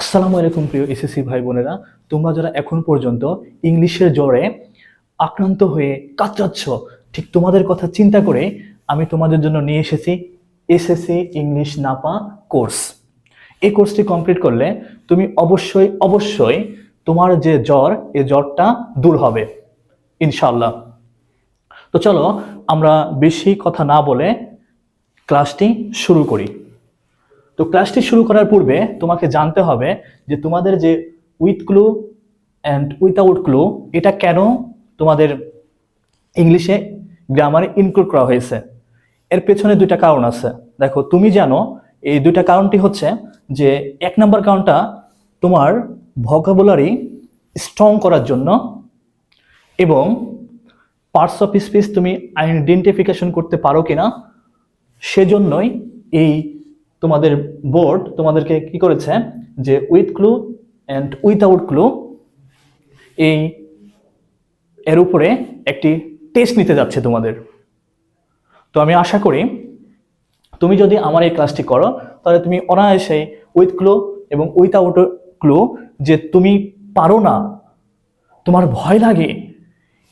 আসসালামু আলাইকুম প্রিয় এসএসসি ভাই বোনেরা। তোমরা যারা এখন পর্যন্ত ইংলিশের জ্বরে আক্রান্ত হয়ে কাতরাচ্ছ, ঠিক তোমাদের কথা চিন্তা করে আমি তোমাদের জন্য নিয়ে এসেছি এসএসসি ইংলিশ নাপা কোর্স এই কোর্সটি কমপ্লিট করলে তুমি অবশ্যই অবশ্যই তোমার যে জ্বর, এ জ্বরটা দূর হবে ইনশাল্লাহ তো চলো আমরা বেশি কথা না বলে ক্লাসটি শুরু করি। তো ক্লাসটি শুরু করার পূর্বে তোমাকে জানতে হবে যে তোমাদের যে with clue and without clue এটা কেন তোমাদের ইংলিশে গ্রামারে ইনক্লুড করা হয়েছে? এর পেছনে দুইটা কারণ আছে। দেখো, তুমি জানো, এই দুইটা কারণটি হচ্ছে যে এক নম্বর কারণটা তোমার ভকাবুলারি স্ট্রং করার জন্য এবং পার্টস অফ স্পিচ তুমি আইডেন্টিফিকেশন করতে পারো কিনা, সেজন্যই এই তোমাদের বোর্ড তোমাদেরকে কি করেছে? যে with clue and without clue এই এর উপরে একটি টেস্ট নিতে যাচ্ছে তোমাদের। তো আমি আশা করি তুমি যদি আমার এই ক্লাসটি করো, তাহলে তুমি অনায়াসে উইথ ক্লু এবং উইথআউট ক্লু যে তুমি পারো না, তোমার ভয় লাগে,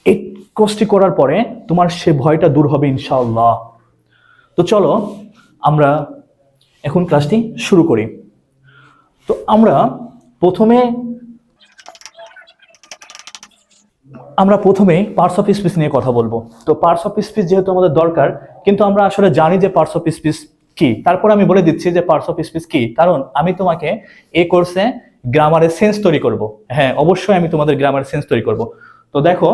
এই কোর্সটি করার পরে তোমার সে ভয়টা দূর হবে ইনশাআল্লাহ। তো চলো আমরা এখন ক্লাসটি শুরু করি। তো আমরা প্রথমে আমরা প্রথমে পার্টস অফ স্পিচ নিয়ে কথা বলব। তো পার্টস অফ স্পিচ যেহেতু আমাদের দরকার, কিন্তু আমরা আসলে জানি যে পার্টস অফ স্পিচ কি। তারপর আমি বলে দিচ্ছি যে পার্টস অফ স্পিচ কি। কারণ আমি তোমাকে এ কোর্সে গ্রামারের সেন্স তৈরি করব। হ্যাঁ অবশ্যই আমি তোমাদের গ্রামারের সেন্স তৈরি করব। তো দেখো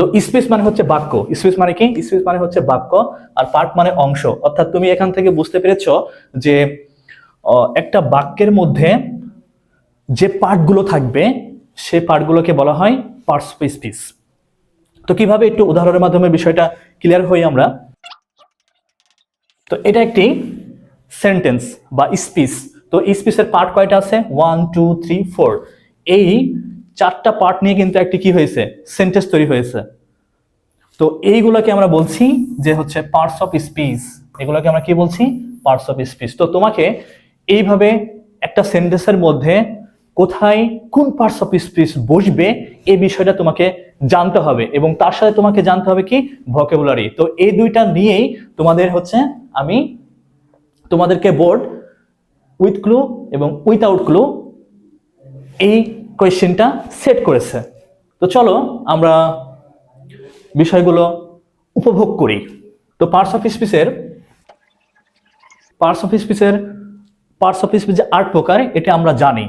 তো স্পেস মানে হচ্ছে বাক্য। স্পেস মানে কি? স্পেস মানে হচ্ছে বাক্য আর পার্ট মানে অংশ। অর্থাৎ তুমি এখান থেকে বুঝতে পেরেছ যে একটা বাক্যের মধ্যে যে পার্টগুলো থাকবে, সে পার্টগুলোকে বলা হয় পার্টস অফ স্পিচ তো কীভাবে একটু উদাহরণের মাধ্যমে বিষয়টা ক্লিয়ার হই আমরা? তো এটা একটি সেন্টেন্স বা স্পিচ তো স্পিচের পার্ট কয়টা আছে? One, two, three, four. এই চারটা পার্ট নিয়ে কিন্তু একটি কি হয়েছে? সেন্টেন্স তৈরি হয়েছে। তো এইগুলোকে আমরা বলছি যে হচ্ছে পার্টস অফ স্পিচ এগুলোকে আমরা কি বলছি? পার্টস অফ স্পিচ তো তোমাকে এইভাবে একটা সেন্টেন্সের মধ্যে কোথায় কোন পার্টস অফ স্পিচ বসবে এই বিষয়টা তোমাকে জানতে হবে এবং তার সাথে তোমাকে জানতে হবে কি? ভকেবুলারি তো এই দুইটা নিয়েই তোমাদের হচ্ছে আমি তোমাদেরকে বোর্ড উইথ ক্লু এবং উইথআউট ক্লু এই কোয়েশ্চেনটা সেট করেছে। তো চলো আমরা বিষয়গুলো উপভোগ করি। তো পার্টস অফ স্পিচের পার্টস অফ স্পিচের পার্টস অফ স্পিচ যে আট প্রকার, এটা আমরা জানি।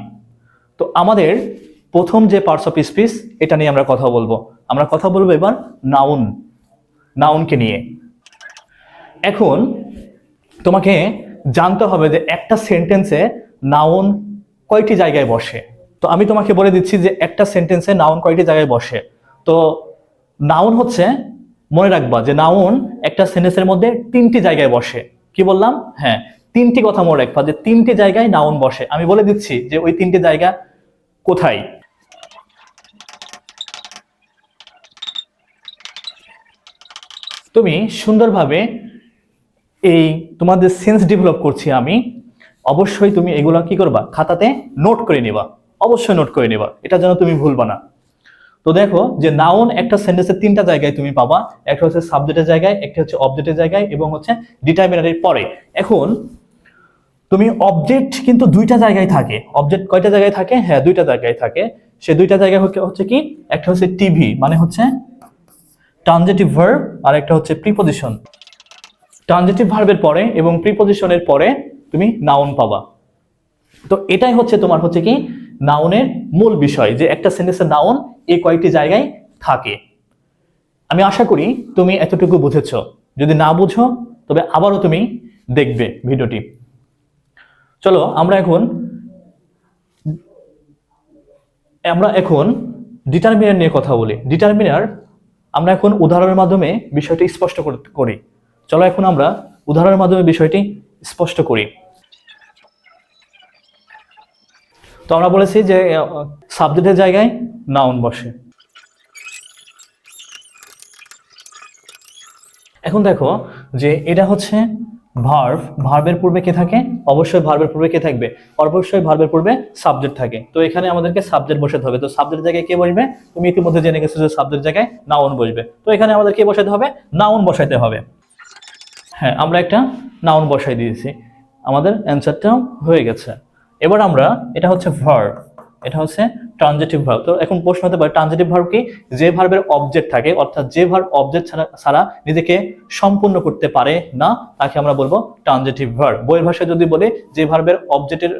তো আমাদের প্রথম যে পার্টস অফ স্পিচ এটা নিয়ে আমরা কথা বলব। আমরা কথা বলব এবার নাউন নাউনকে নিয়ে। এখন তোমাকে জানতে হবে যে একটা সেন্টেন্সে নাউন কয়টি জায়গায় বসে? তো আমি তোমাকে বলে দিচ্ছি যে একটা সেন্টেন্সে নাউন কয়টি জায়গায় বসে? তো নাউন হচ্ছে, মনে রাখবা যে নাউন একটা সেন্টেন্সের মধ্যে তিনটি জায়গায় বসে। কি বললাম? হ্যাঁ তিনটি কথা মনে রাখবা যে তিনটি জায়গায় নাউন বসে। আমি বলে দিচ্ছি যে ওই তিনটি জায়গা কোথায়? তুমি সুন্দরভাবে এই তোমাদের সেন্স ডেভেলপ করছি আমি। অবশ্যই তুমি এগুলো কি করবা? খাতাতে নোট করে নিবা। অবশ্যই নোট করে নিবা। এটা যেন তুমি ভুলবা না। তো দেখো যে নাউন একটা সেন্টেন্সের তিনটা জায়গায় তুমি পাবা। একটা হচ্ছে সাবজেক্টের জায়গায়, একটা হচ্ছে অবজেক্টের জায়গায় এবং হচ্ছে ডিটারমিনারের পরে। এখন তুমি অবজেক্ট কিন্তু দুইটা জায়গায় থাকে। অবজেক্ট কয়টা জায়গায় থাকে? হ্যাঁ দুইটা জায়গায় থাকে। সে দুইটা জায়গায় হচ্ছে- কি? একটা হচ্ছে টিভি মানে হচ্ছে ট্রানজেটিভ ভার্ব আর একটা হচ্ছে প্রিপোজিশন ট্রানজেটিভ ভার্বের পরে এবং প্রিপোজিশনের পরে তুমি নাউন পাবা। তো এটাই হচ্ছে তোমার হচ্ছে কি? নাউনের মূল বিষয় যে একটা সেন্টেন্সের নাউন এই কয়েকটি জায়গায় থাকে। আমি আশা করি তুমি এতটুকু বুঝেছ। যদি না বুঝো, তবে আবারও তুমি দেখবে ভিডিওটি। চলো, আমরা এখন আমরা এখন ডিটারমিনার নিয়ে কথা বলি। ডিটারমিনার আমরা এখন উদাহরণের মাধ্যমে বিষয়টি স্পষ্ট কর- করি। চলো, এখন আমরা উদাহরণের মাধ্যমে বিষয়টি স্পষ্ট করি। তো আমরা বলেছি যে সাবজেক্টের জায়গায় নাউন বসে। এখন দেখো যে এটা হচ্ছে ভার্ভ ভার্বের পূর্বে কে থাকে? অবশ্যই ভার্বের পূর্বে কে থাকবে? অবশ্যই ভার্বের পূর্বে সাবজেক্ট থাকে। তো এখানে আমাদেরকে সাবজেক্ট বসাতে হবে। তো সাবজেক্টের জায়গায় কে বসবে? তুমি ইতিমধ্যে জেনে গেছো যে সাবজেক্ট জায়গায় নাউন বসবে। তো এখানে আমাদের কে বসাতে হবে? নাউন বসাইতে হবে। হ্যাঁ আমরা একটা নাউন বসাই দিয়েছি। আমাদের অ্যান্সারটাও হয়ে গেছে। এবার আমরা, এটা হচ্ছে ভার্ব এটা হচ্ছে ট্রানজেটিভ ভার্ব তো এখন প্রশ্ন হতে পারে ট্রানজেটিভ ভার্ব কি? যে ভার্বের অবজেক্ট থাকে, অর্থাৎ যে ভার্ব অবজেক্ট ছাড়া ছাড়া নিজেকে সম্পূর্ণ করতে পারে না, তাকে আমরা বলব ট্রানজেটিভ ভার্ব বইয়ের ভাষায় যদি বলি, যে ভার্বের অবজেক্টের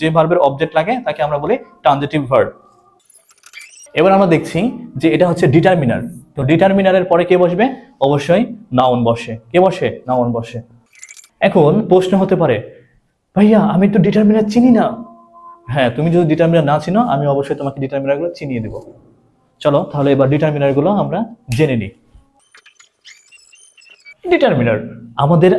যে ভার্বের অবজেক্ট লাগে, তাকে আমরা বলি ট্রানজেটিভ ভার্ব এবার আমরা দেখছি যে এটা হচ্ছে ডিটারমিনার তো ডিটারমিনারের পরে কে বসবে? অবশ্যই নাউন বসে। কে বসে? নাউন বসে। এখন প্রশ্ন হতে পারে ভাইয়া, আমি তো ডিটারমিনার চিনি না। হ্যাঁ তুমি যদি ডিটারমিনার না চিনো, আমি অবশ্যই তোমাকে ডিটারমিনারগুলো চিনিয়ে দেবো। চলো, তাহলে এবার ডিটারমিনারগুলো আমরা জেনে নিই। ডিটারমিনার আমাদের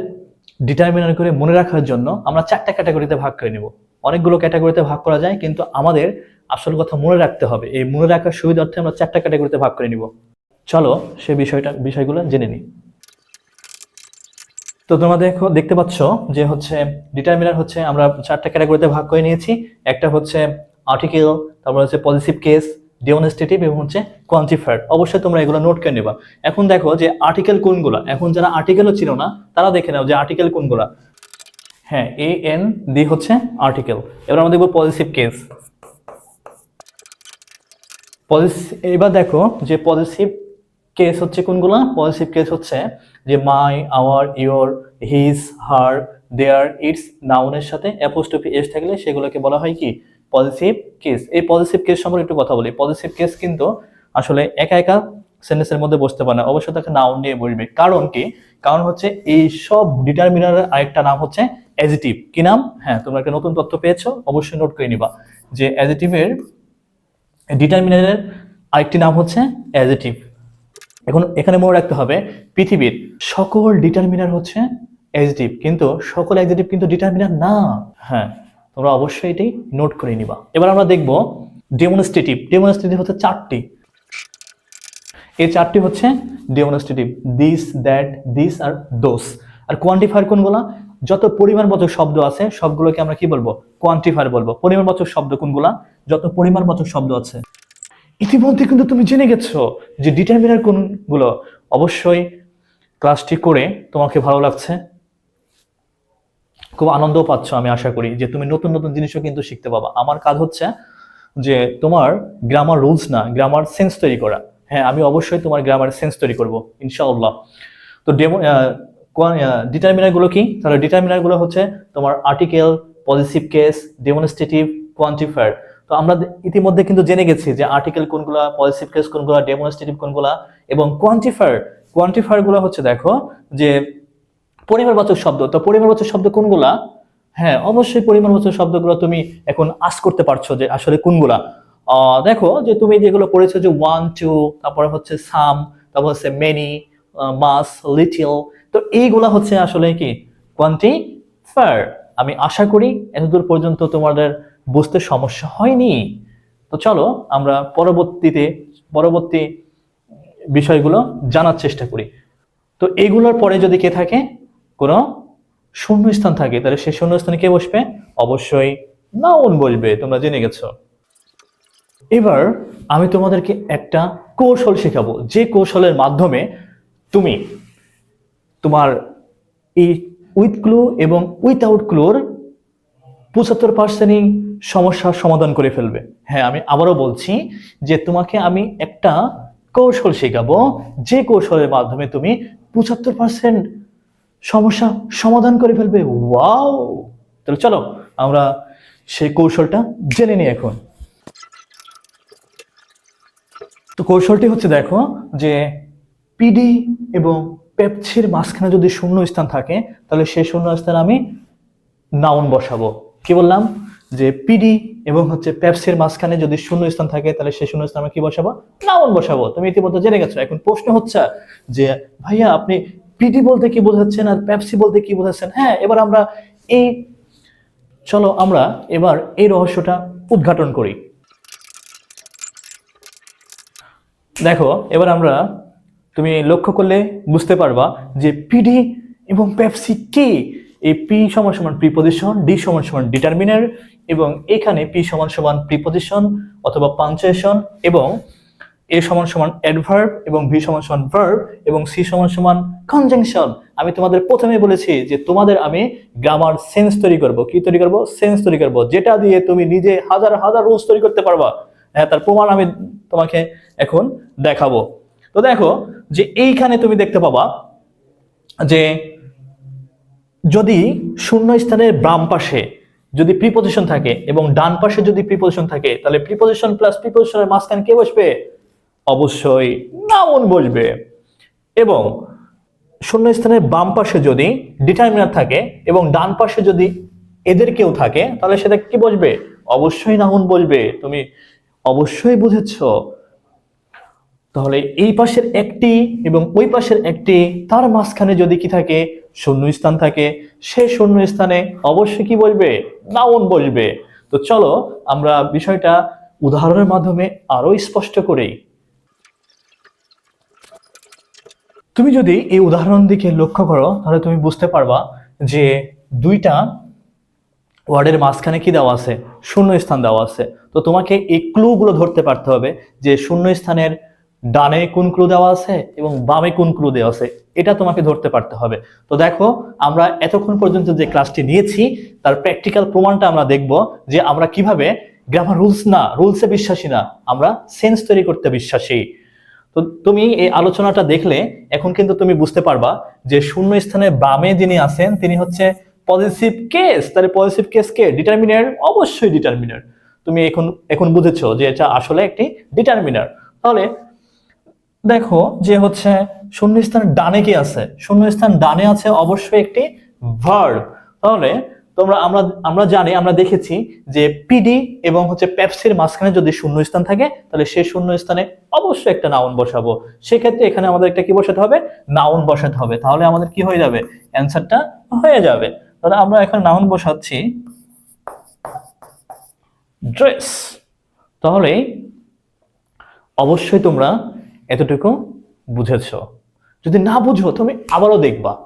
ডিটারমিনার করে মনে রাখার জন্য আমরা চারটা ক্যাটাগরিতে ভাগ করে নেব। অনেকগুলো ক্যাটাগরিতে ভাগ করা যায়, কিন্তু আমাদের আসল কথা মনে রাখতে হবে। এই মনে রাখার সুবিধার্থে আমরা চারটা ক্যাটাগরিতে ভাগ করে নিব। চলো, সে বিষয়টা, বিষয়গুলো জেনে নিই। তো তোমরা দেখো, দেখতে পাচ্ছ যে হচ্ছে ডিটারমিনার হচ্ছে আমরা চারটা ক্যাটাগরিতে ভাগ করে নিয়েছি। একটা হচ্ছে আর্টিকেল তারপর হচ্ছে পজিটিভ কেস ডিমনস্ট্রেটিভ এবং হচ্ছে কোয়ান্টিফায়ার অবশ্যই তোমরা এগুলো নোট করে নেবা। এখন দেখো যে আর্টিকেল কোনগুলা? এখন যারা আর্টিকেলও ছিল না, তারা দেখে নাও যে আর্টিকেল কোনগুলা। হ্যাঁ এ এন ডি হচ্ছে আর্টিকেল এবার আমরা দেখব পজিটিভ কেস এবার দেখো যে পজিটিভ কেস হচ্ছে কোনগুলো? পজিটিভ কেস হচ্ছে যে my our your his her their its নাউনের সাথে অ্যাপোস্ট্রফি এস থাকলে সেগুলোকে বলা হয় কি? পজিটিভ কেস এই পজিটিভ কেস সম্পর্কে একটু কথা বলি। পজিটিভ কেস কিন্তু আসলে একা একা সেন্টেন্সের মধ্যে বসতে পারে না। অবশ্যই তাকে নাউন নিয়ে বসবে কারণ কি? কারণ হচ্ছে এই সব ডিটারমিনারের আরেকটা নাম হচ্ছে অ্যাজিটিভ কি নাম? হ্যাঁ তোমরা একটা নতুন তথ্য পেয়েছ, অবশ্যই নোট করে নিবা যে অ্যাজিটিভের ডিটারমিনারের আরেকটি নাম হচ্ছে অ্যাজিটিভ এখন এখানে মনে রাখতে হবে, পৃথিবীর সকল ডিটারমিনার হচ্ছে অ্যাজিটিভ কিন্তু সকল অ্যাজিটিভ কিন্তু ডিটারমিনার না। হ্যাঁ তোমরা অবশ্যই এটাই নোট করে নিবা। এবার আমরা দেখব ডেমনস্ট্রেটিভ ডেমনস্ট্রেটিভ হচ্ছে চারটি। এই চারটি হচ্ছে ডেমনস্ট্রেটিভ দিস দ্যাট দিস আর দোস আর কোয়ান্টিফায়ার কোনগুলা? যত পরিমাণবাচক শব্দ আছে, সবগুলোকে আমরা কি বলব? কোয়ান্টিফায়ার বলব। পরিমাণবাচক শব্দ কোনগুলা? যত পরিমাণবাচক শব্দ আছে। ইতিমধ্যে কিন্তু তুমি জেনে গেছো যে ডিটারমিনার কোনগুলো। অবশ্যই ক্লাসটি করে তোমাকে ভালো লাগছে। খুব আনন্দও পাচ্ছ আমি আশা করি যে তুমি নতুন নতুন জিনিসও কিন্তু শিখতে পাবা। আমার কাজ হচ্ছে যে তোমার গ্রামার রুলস না গ্রামার সেন্স তৈরি করা। হ্যাঁ আমি অবশ্যই তোমার গ্রামার সেন্স তৈরি করব, ইনশাআল্লাহ। তো ডেমো ডিটারমিনারগুলো কি? তাহলে ডিটারমিনারগুলো হচ্ছে তোমার article possessive case demonstrative quantifier তো আমরা ইতিমধ্যে কিন্তু জেনে গেছি যে আর্টিকেল কোনগুলা পজিটিভ কেস কোনগুলা ডেমনস্ট্রেটিভ কোনগুলা এবং কোয়ান্টিফায়ার কোয়ান্টিফায়ারগুলো হচ্ছে দেখো যে পরিমাণবাচক শব্দ। তো পরিমাণবাচক শব্দ কোনগুলা? হ্যাঁ অবশ্যই পরিমাণবাচক শব্দগুলো তুমি এখন আস করতে পারছ যে আসলে কোনগুলা। দেখো যে তুমি যেগুলো পড়েছো যে ওয়ান টু তারপরে হচ্ছে সাম তারপর হচ্ছে মেনি মাস লিটিল তো এইগুলা হচ্ছে আসলে কি? কোয়ান্টিফায়ার আমি আশা করি এতদূর পর্যন্ত তোমাদের বুঝতে সমস্যা হয়নি। তো চলো আমরা পরবর্তীতে, পরবর্তী বিষয়গুলো জানার চেষ্টা করি। তো এইগুলোর পরে যদি কে থাকে, কোনো শূন্যস্থান থাকে, তাহলে সেই শূন্যস্থানে কে বসবে? অবশ্যই নাউন বসবে তোমরা জেনে গেছো। এবার আমি তোমাদেরকে একটা কৌশল শেখাবো, যে কৌশলের মাধ্যমে তুমি তোমার এই উইথ ক্লু এবং উইথআউট ক্লুর পঁচাত্তর পার্সেন্টই সমস্যার সমাধান করে ফেলবে। হ্যাঁ আমি আবারও বলছি যে তোমাকে আমি একটা কৌশল শেখাবো। যে কৌশলের মাধ্যমে তুমি পঁচাত্তর পার্সেন্ট সমস্যা সমাধান করে ফেলবে। ওয়াও! তাহলে চলো, আমরা সেই কৌশলটা জেনে নিই এখন। তো কৌশলটি হচ্ছে দেখো যে পিডি এবং পেপসির মাঝখানে যদি শূন্য স্থান থাকে, তাহলে সেই শূন্য স্থানে আমি নাউন বসাবো। কি বললাম? যে পিডি এবং হচ্ছে পেপসির মাঝখানে যদি শূন্য স্থান থাকে, তাহলে সেই শূন্য স্থানে আমি কি বসাবো? নাউন বসাবো। তুমি ইতিমধ্যে জেনে গেছো। এখন প্রশ্ন হচ্ছে যে, ভাইয়া, আপনি পিডি বলতে কি বোঝাচ্ছেন আর পেপসি বলতে কি বোঝাচ্ছেন? হ্যাঁ এবার আমরা এই, চলো আমরা এবার এই রহস্যটা উদ্ঘাটন করি। দেখো, এবার আমরা, তুমি লক্ষ্য করলে বুঝতে পারবা যে পিডি এবং পেপসি কি এই পি সমান সমান প্রিপোজিশন ডি সমান সমান ডিটারমিনার এবং এখানে পি সমান সমান প্রিপোজিশন অথবা পাঞ্চুয়েশন এবং এ সমান সমান অ্যাডভার্ব এবং ভি সমান সমান ভার্ব এবং সি সমান সমান কনজাংশন আমি তোমাদের প্রথমে বলেছি যে তোমাদের আমি গ্রামার সেন্স তৈরি করব। কি তৈরি করব? সেন্স তৈরি করব। যেটা দিয়ে তুমি নিজে হাজার হাজার রুলস তৈরি করতে পারবা। হ্যাঁ তার প্রমাণ আমি তোমাকে এখন দেখাবো। তো দেখো যে এইখানে তুমি দেখতে পাবা যে যদি শূন্য স্থানের বাম পাশে যদি প্রিপোজিশন থাকে এবং ডান পাশে যদি প্রিপোজিশন থাকে, তাহলে প্রিপোজিশন প্লাস প্রিপোজিশনের মাঝখানে কে বসবে? অবশ্যই নাউন বসবে। এবং শূন্য স্থানের বাম পাশে যদি ডিটারমিনার থাকে এবং ডান পাশে যদি এদের কেউ থাকে, তাহলে সেটা কি বসবে? অবশ্যই নাউন বসবে। তুমি অবশ্যই বুঝেছ। তাহলে এই পাশের একটি এবং ওই পাশের একটি, তার মাঝখানে যদি কি থাকে, শূন্য স্থান থাকে, সে শূন্য স্থানে অবশ্যই কি বলবে নাউন বলবে তো চলো আমরা বিষয়টা উদাহরণের মাধ্যমে আরও স্পষ্ট করি। তুমি যদি এই উদাহরণ দিকে লক্ষ্য করো, তাহলে তুমি বুঝতে পারবা যে দুইটা ওয়ার্ডের মাঝখানে কি দেওয়া আছে? শূন্য স্থান দেওয়া আছে। তো তোমাকে এই ক্লুগুলো ধরতে পারতে হবে যে শূন্য স্থানের ডানে কোন ক্লু দেওয়া আছে এবং বামে কোন ক্লু দেওয়া আছে, এটা তোমাকে ধরতে পারতে হবে। তো দেখো, আমরা এতক্ষণ পর্যন্ত যে ক্লাসটি নিয়েছি, তার প্র্যাকটিক্যাল প্রমাণটা আমরা দেখব যে আমরা কীভাবে গ্রামার রুলস না রুলসে বিশ্বাসী না, আমরা সেন্স তৈরি করতে বিশ্বাসী। তো তুমি এই আলোচনাটা দেখলে, এখন কিন্তু তুমি বুঝতে পারবা যে শূন্য স্থানে বামে যিনি আছেন, তিনি হচ্ছে পজিটিভ কেস তাহলে পজিটিভ কেস কে? ডিটারমিনার অবশ্যই ডিটারমিনার তুমি এখন এখন বুঝেছ যে এটা আসলে একটি ডিটারমিনার তাহলে দেখো যে হচ্ছে শূন্যস্থান ডানে কি আছে? শূন্যস্থান ডানে আছে অবশ্যই একটি ভার্ব তাহলে তোমরা, আমরা আমরা জানি, আমরা দেখেছি যে পিডি এবং হচ্ছে পেপসির মাঝখানে যদি শূন্য স্থান থাকে, তাহলে সেই শূন্য স্থানে অবশ্যই একটা নাউন বসাবো। সেক্ষেত্রে এখানে আমাদের একটা কি বসাতে হবে? নাউন বসাতে হবে। তাহলে আমাদের কি হয়ে যাবে? অ্যান্সারটা হয়ে যাবে। তাহলে আমরা এখন নাউন বসাচ্ছি। ড্রেস তাহলে অবশ্যই তোমরা এতটুকু বুঝেছ। যদি না বুঝো তুমি আবারও দেখবা।